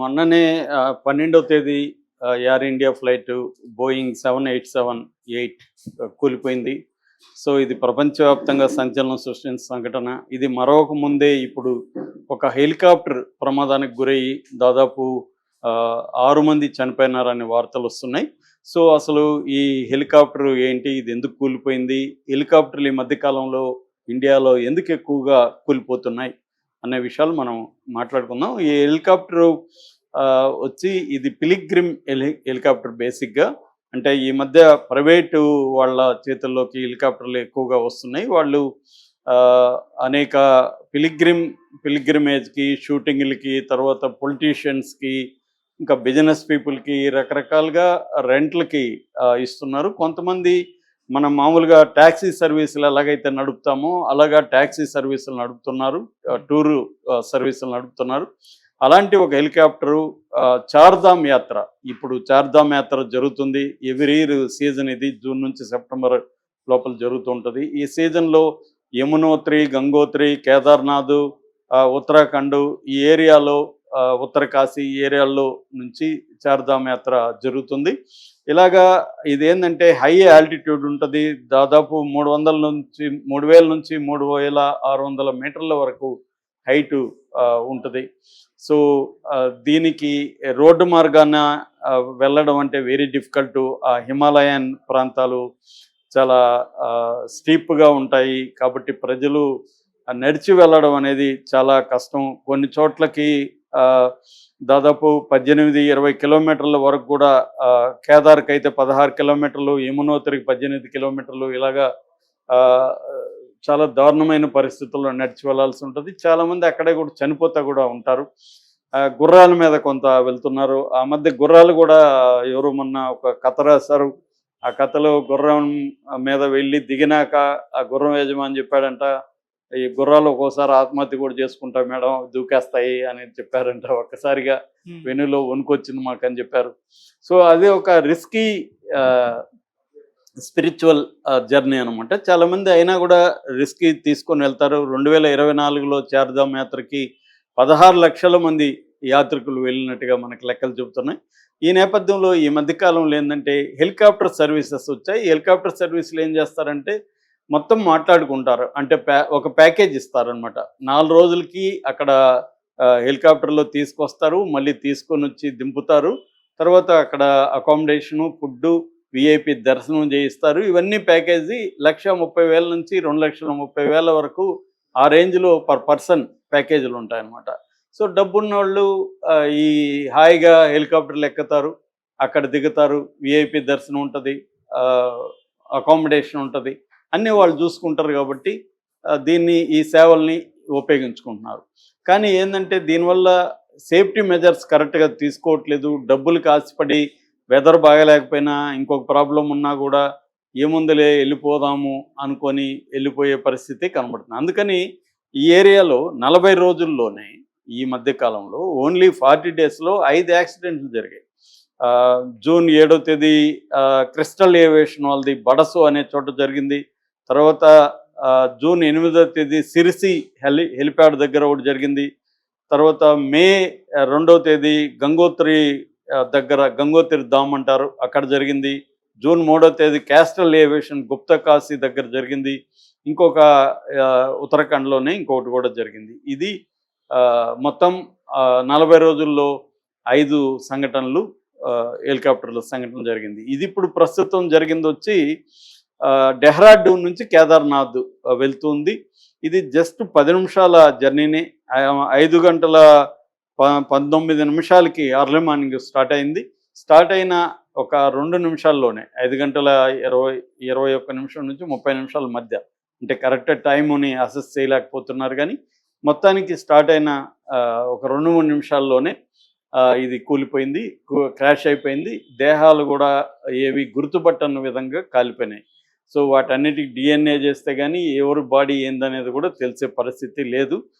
మొన్ననే పన్నెండవ తేదీ Air India flight Boeing seven eight seven eight కూలిపోయింది. సో ఇది ప్రపంచవ్యాప్తంగా సంచలనం సృష్టించిన సంఘటన. ఇది మరొక ముందే ఇప్పుడు ఒక హెలికాప్టర్ ప్రమాదానికి గురయ్యి దాదాపు ఆరు మంది చనిపోయినారనే వార్తలు వస్తున్నాయి. సో అసలు ఈ హెలికాప్టర్ ఏంటి? ఇది ఎందుకు కూలిపోయింది? హెలికాప్టర్లు ఈ మధ్యకాలంలో ఇండియాలో ఎందుకు ఎక్కువగా కూలిపోతున్నాయి? అనే విషయాలు మనం మాట్లాడుకుందాం. ఈ హెలికాప్టర్ వచ్చి ఇది పిలిగ్రిమ్ హెలి హెలికాప్టర్ బేసిక్గా. అంటే ఈ మధ్య ప్రైవేటు వాళ్ళ చేతుల్లోకి హెలికాప్టర్లు ఎక్కువగా వస్తున్నాయి. వాళ్ళు అనేక పిలిగ్రిమ్ పిలిగ్రిమేజ్కి షూటింగ్లకి తర్వాత పొలిటీషియన్స్కి ఇంకా బిజినెస్ పీపుల్కి రకరకాలుగా రెంట్లకి ఇస్తున్నారు. కొంతమంది మనం మామూలుగా ట్యాక్సీ సర్వీసులు ఎలాగైతే నడుపుతామో అలాగా ట్యాక్సీ సర్వీసులు నడుపుతున్నారు టూరు సర్వీసులు నడుపుతున్నారు. అలాంటి ఒక హెలికాప్టరు చార్ధామ్ యాత్ర. ఇప్పుడు చార్ధామ్ యాత్ర జరుగుతుంది. ఎవ్రీ ఇయర్ సీజన్ ఇది జూన్ నుంచి సెప్టెంబర్ లోపల జరుగుతూ ఉంటుంది. ఈ సీజన్లో యమునోత్రి గంగోత్రి కేదార్నాథ్ ఉత్తరాఖండ్ ఈ ఏరియాలో ఉత్తరకాశీ ఏరియాల్లో నుంచి చార్ధామ్ యాత్ర జరుగుతుంది. ఇలాగా ఇదేంటంటే హై ఆల్టిట్యూడ్ ఉంటుంది. దాదాపు మూడు వందల నుంచి మూడు వేల నుంచి మూడు వేల ఆరు వందల మీటర్ల వరకు హైటు ఉంటుంది. సో దీనికి రోడ్డు మార్గాన వెళ్ళడం అంటే వెరీ డిఫికల్ట్ ఆ హిమాలయన్ ప్రాంతాలు చాలా స్టీప్గా ఉంటాయి. కాబట్టి ప్రజలు నడిచి వెళ్ళడం అనేది చాలా కష్టం. కొన్ని చోట్లకి దాదాపు పద్దెనిమిది ఇరవై కిలోమీటర్ల వరకు కూడా కేదార్కి అయితే పదహారు కిలోమీటర్లు యమునోత్రికి పద్దెనిమిది కిలోమీటర్లు ఇలాగా ఆ, చాలా దారుణమైన పరిస్థితుల్లో నడిచి వెళ్ళాల్సి ఉంటుంది. చాలామంది అక్కడే కూడా చనిపోతా కూడా ఉంటారు. ఆ, గుర్రాల మీద కొంత వెళ్తున్నారు. ఆ మధ్య గుర్రాలు కూడా ఎవరు మొన్న ఒక కథ రాశారు. ఆ కథలో గుర్రం మీద వెళ్ళి దిగినాక ఆ గుర్రం యజమాని చెప్పాడంట ఈ గుర్రాలు ఒక్కోసారి ఆత్మహత్య కూడా చేసుకుంటా మేడం దూకేస్తాయి అని చెప్పారంట. ఒక్కసారిగా వెనులో వణుకొచ్చింది మాకు అని చెప్పారు. సో అది ఒక రిస్కీ స్పిరిచువల్ జర్నీ అనమాట చాలామంది అయినా కూడా రిస్కీ తీసుకొని వెళ్తారు. రెండు వేల ఇరవై నాలుగులో చార్ధామ్ యాత్రకి పదహారు లక్షల మంది యాత్రికులు వెళ్ళినట్టుగా మనకి లెక్కలు చెబుతున్నాయి. ఈ నేపథ్యంలో ఈ మధ్యకాలంలో ఏంటంటే హెలికాప్టర్ సర్వీసెస్ వచ్చాయి. హెలికాప్టర్ సర్వీసులు ఏం చేస్తారంటే మొత్తం మాట్లాడుకుంటారు. అంటే ప్యా ఒక ప్యాకేజ్ ఇస్తారనమాట నాలుగు రోజులకి అక్కడ హెలికాప్టర్లో తీసుకొస్తారు. మళ్ళీ తీసుకొని వచ్చి దింపుతారు. తర్వాత అక్కడ అకామిడేషను ఫుడ్డు విఐపి దర్శనం చేయిస్తారు. ఇవన్నీ ప్యాకేజీ లక్ష ముప్పై వేల నుంచి రెండు లక్షల ముప్పై వేల వరకు ఆ రేంజ్లో పర్ పర్సన్ ప్యాకేజీలు ఉంటాయన్నమాట. సో డబ్బున్న వాళ్ళు ఈ హాయిగా హెలికాప్టర్లు ఎక్కుతారు. అక్కడ దిగుతారు. విఐపి దర్శనం ఉంటుంది. అకామిడేషన్ ఉంటుంది. అన్నీ వాళ్ళు చూసుకుంటారు కాబట్టి దీన్ని ఈ సేవల్ని ఉపయోగించుకుంటున్నారు. కానీ ఏంటంటే దీనివల్ల సేఫ్టీ మెజర్స్ కరెక్ట్గా తీసుకోవట్లేదు డబ్బులు కాసిపడి వెదర్ బాగలేకపోయినా ఇంకొక ప్రాబ్లం ఉన్నా కూడా ఏముందులే వెళ్ళిపోదాము అనుకొని వెళ్ళిపోయే పరిస్థితి కనబడుతుంది. అందుకని ఈ ఏరియాలో నలభై రోజుల్లోనే ఈ మధ్య కాలంలో ఓన్లీ ఫార్టీ డేస్లో ఐదు యాక్సిడెంట్లు జరిగాయి. జూన్ ఏడో తేదీ క్రిస్టల్ ఏవియేషన్ వాళ్ళది బడసు అనే చోట జరిగింది. తర్వాత జూన్ ఎనిమిదో తేదీ సిరిసి హెలి హెలిప్యాడ్ దగ్గర ఒకటి జరిగింది. తర్వాత మే రెండవ రెండో తేదీ గంగోత్రి దగ్గర గంగోత్రి ధామ్ అంటారు అక్కడ జరిగింది. జూన్ మూడో తేదీ క్యాస్టల్ ఏవియేషన్ గుప్త కాశీ దగ్గర జరిగింది. ఇంకొక ఉత్తరాఖండ్లోనే ఇంకొకటి కూడా జరిగింది. ఇది మొత్తం నలభై రోజుల్లో ఐదు సంఘటనలు హెలికాప్టర్ల సంఘటన జరిగింది. ఇది ఇప్పుడు ప్రస్తుతం జరిగింది వచ్చి డెహ్రాడూన్ నుంచి కేదార్నాథ్ వెళ్తుంది. ఇది జస్ట్ పది నిమిషాల జర్నీని. ఐదు గంటల ప- పంతొమ్మిది నిమిషాలకి అర్లీ మార్నింగ్ స్టార్ట్ అయింది. స్టార్ట్ అయిన ఒక రెండు నిమిషాల్లోనే ఐదు గంటల ఇరవై ఇరవై ఒక్క నిమిషం నుంచి ముప్పై నిమిషాల మధ్య. అంటే కరెక్ట్ టైముని అసెస్ చేయలేకపోతున్నారు కానీ మొత్తానికి స్టార్ట్ అయిన ఒక రెండు మూడు నిమిషాల్లోనే ఇది కూలిపోయింది క్రాష్ అయిపోయింది. దేహాలు కూడా ఏవి గుర్తుపట్టని విధంగా కాలిపోయినాయి. సో వాటన్నిటికి డిఎన్ఏ చేస్తే కానీ ఎవరి బాడీ ఏందనేది కూడా తెలిసే పరిస్థితి లేదు.